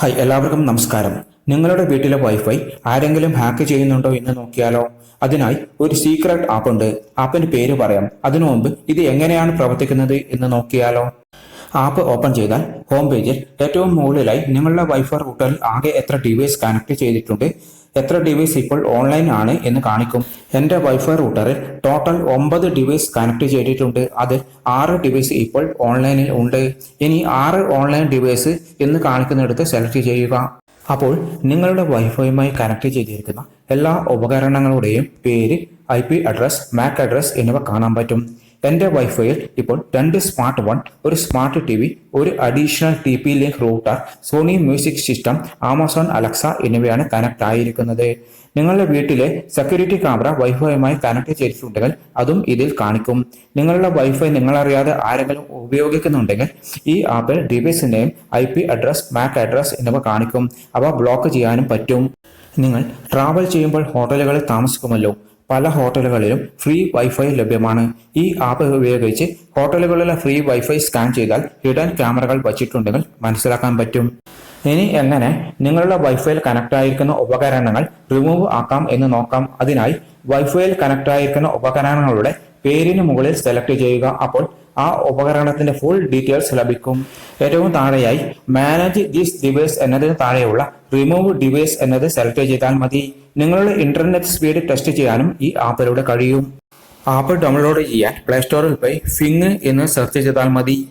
Hi എല്ലാവർക്കും നമസ്കാരം. നിങ്ങളുടെ വീട്ടിലെ വൈഫൈ ആരെങ്കിലും ഹാക്ക് ചെയ്യുന്നുണ്ടോ എന്ന് നോക്കിയാലോ? അതിനായി ഒരു സീക്രട്ട് ആപ്പ് ഉണ്ട്. ആപ്പിന്റെ പേര് പറയാം. അതിനു മുമ്പ് ഇത് എങ്ങനെയാണ് പ്രവർത്തിക്കുന്നത് എന്ന് നോക്കിയാലോ? ആപ്പ് ഓപ്പൺ ചെയ്താൽ ഹോം പേജിൽ ഏറ്റവും മുകളിലായി നിങ്ങളുടെ വൈഫൈ റൂട്ടറിൽ ആകെ എത്ര ഡിവൈസ് കണക്ട് ചെയ്തിട്ടുണ്ട് എത്ര ഡിവൈസ് ഇപ്പോൾ ഓൺലൈൻ ആണ് എന്ന് കാണിക്കും. എന്റെ വൈഫൈ റൂട്ടറിൽ ടോട്ടൽ ഒമ്പത് ഡിവൈസ് കണക്ട് ചെയ്തിട്ടുണ്ട് അത് ആറ് ഡിവൈസ് ഇപ്പോൾ ഓൺലൈനിൽ ഉണ്ട്. ഇനി ആറ് ഓൺലൈൻ ഡിവൈസ് എന്ന് കാണിക്കുന്നിടത്ത് സെലക്ട് ചെയ്യുക. അപ്പോൾ നിങ്ങളുടെ വൈഫൈയുമായി കണക്ട് ചെയ്തിരിക്കുന്ന എല്ലാ ഉപകരണങ്ങളുടെയും പേര് I P address MAC address എന്നിവ കാണാൻ പറ്റും. എന്റെ വൈഫൈയിൽ ഇപ്പോൾ രണ്ട് സ്മാർട്ട് വൺ ഒരു സ്മാർട്ട് ടി വി ഒരു additional T P link router Sony music system Amazon Alexa എന്നിവയാണ് കണക്ട് ആയിരിക്കുന്നത്. നിങ്ങളുടെ വീട്ടിലെ സെക്യൂരിറ്റി ക്യാമറ വൈഫൈയുമായി കണക്ട് ചെയ്തിട്ടുണ്ടെങ്കിൽ അതും ഇതിൽ കാണിക്കും. നിങ്ങളുടെ വൈഫൈ നിങ്ങളറിയാതെ ആരെങ്കിലും ഉപയോഗിക്കുന്നുണ്ടെങ്കിൽ ഈ ആപ്പിൽ ഡിവൈസിന്റെയും I P address MAC address എന്നിവ കാണിക്കും. അവ ബ്ലോക്ക് ചെയ്യാനും പറ്റും. നിങ്ങൾ ട്രാവൽ ചെയ്യുമ്പോൾ ഹോട്ടലുകളിൽ താമസിക്കുമല്ലോ. പല ഹോട്ടലുകളിലും ഫ്രീ വൈഫൈ ലഭ്യമാണ്. ഈ ആപ്പ് ഉപയോഗിച്ച് ഹോട്ടലുകളിലെ ഫ്രീ വൈഫൈ സ്കാൻ ചെയ്താൽ ഹിഡൻ ക്യാമറകൾ വച്ചിട്ടുണ്ടെങ്കിൽ മനസ്സിലാക്കാൻ പറ്റും. ഇനി എങ്ങനെ നിങ്ങളുടെ വൈഫൈയിൽ കണക്ട് ആയിരിക്കുന്ന ഉപകരണങ്ങൾ റിമൂവ് ആക്കാം എന്ന് നോക്കാം. അതിനായി വൈഫൈയിൽ കണക്ട് ആയിരിക്കുന്ന ഉപകരണങ്ങളുടെ പേരിന് മുകളിൽ സെലക്ട് ചെയ്യുക. അപ്പോൾ ആ ഉപകരണത്തിന്റെ ഫുൾ ഡീറ്റെയിൽസ് ലഭിക്കും. ഏറ്റവും താഴെയായി മാനേജ് ദിസ് ഡിവൈസ് എന്നതിന് താഴെയുള്ള റിമൂവ് ഡിവൈസ് എന്നത് സെലക്ട് ചെയ്താൽ മതി. നിങ്ങളുടെ ഇന്റർനെറ്റ് സ്പീഡ് ടെസ്റ്റ് ചെയ്യാനും ഈ ആപ്പിലൂടെ കഴിയും. ആപ്പ് ഡൗൺലോഡ് ചെയ്യാൻ പ്ലേ സ്റ്റോറിൽ പോയി ഫിങ് എന്ന് സെർച്ച് ചെയ്താൽ മതി.